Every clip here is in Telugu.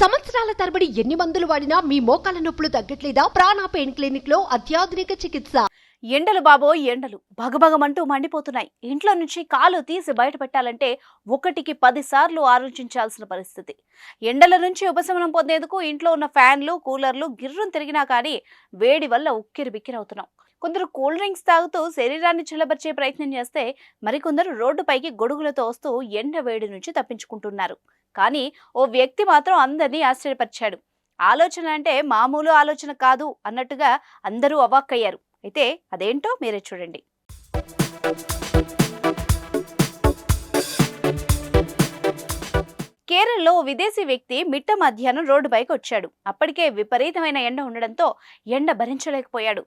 సంవత్సరాల తరబడి ఎన్ని మందులు వాడినా మీ మోకాల నొప్పులు తగ్గట్లేదా? ప్రాణ పెయిన్ క్లినిక్లో అత్యాధునిక చికిత్స. ఎండలు బాబోయ్ ఎండలు. భగభగమంటూ మండిపోతున్నాయి. ఇంట్లో నుంచి కాలు తీసి బయట పెట్టాలంటే ఒకటికి పదిసార్లు ఆలోచించాల్సిన పరిస్థితి. ఎండల నుంచి ఉపశమనం పొందేందుకు ఇంట్లో ఉన్న ఫ్యాన్లు కూలర్లు గిర్రం తిరిగినా కానీ వేడి వల్ల ఉక్కిరి బిక్కిరవుతున్నాం కొందరు కూల్ డ్రింక్స్ తాగుతూ శరీరాన్ని చల్లబరిచే ప్రయత్నం చేస్తే మరికొందరు రోడ్డుపైకి గొడుగులతో వస్తూ ఎండ వేడి నుంచి తప్పించుకుంటున్నారు. కానీ ఓ వ్యక్తి మాత్రం అందరినీ ఆశ్చర్యపరిచాడు. ఆలోచన అంటే మామూలు ఆలోచన కాదు అన్నట్టుగా అందరూ అవాక్కయ్యారు. అయితే అదేంటో మీరే చూడండి. కేరళలో విదేశీ వ్యక్తి మిట్ట మధ్యాహ్నం రోడ్డుపైకి వచ్చాడు. అప్పటికే విపరీతమైన ఎండ ఉండడంతో ఎండ భరించలేకపోయాడు.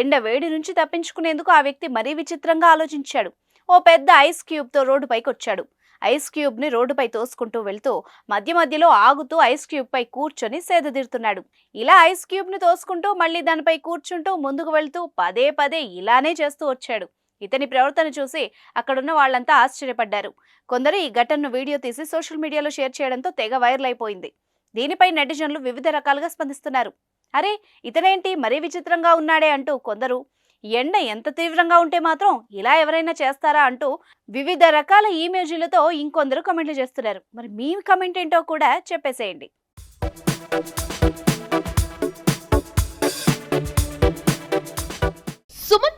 ఎండ వేడి నుంచి తప్పించుకునేందుకు ఆ వ్యక్తి మరీ విచిత్రంగా ఆలోచించాడు. ఓ పెద్ద ఐస్ క్యూబ్తో రోడ్డుపైకి వచ్చాడు. ఐస్ క్యూబ్ని రోడ్డుపై తోసుకుంటూ వెళ్తూ మధ్య మధ్యలో ఆగుతూ ఐస్ క్యూబ్ పై కూర్చొని సేదదీరుతున్నాడు ఇలా ఐస్ క్యూబ్ని తోసుకుంటూ మళ్ళీ దానిపై కూర్చుంటూ ముందుకు వెళ్తూ పదే పదే ఇలానే చేస్తూ వచ్చాడు. ఇతని ప్రవర్తన చూసి అక్కడున్న వాళ్ళంతా ఆశ్చర్యపడ్డారు. కొందరు ఈ ఘటనను వీడియో తీసి సోషల్ మీడియాలో షేర్ చేయడంతో తెగ వైరల్ అయిపోయింది దీనిపై నెటిజన్లు వివిధ రకాలుగా స్పందిస్తున్నారు. అరే ఇతనేంటి? మరీ విచిత్రంగా ఉన్నాడే అంటూ కొందరు ఎండ ఎంత తీవ్రంగా ఉంటే మాత్రం ఇలా ఎవరైనా చేస్తారా అంటూ వివిధ రకాల ఈమేజీలతో ఇంకొందరు కమెంట్లు చేస్తున్నారు. మరి మీ కమెంట్ ఏంటో కూడా చెప్పేసేయండి.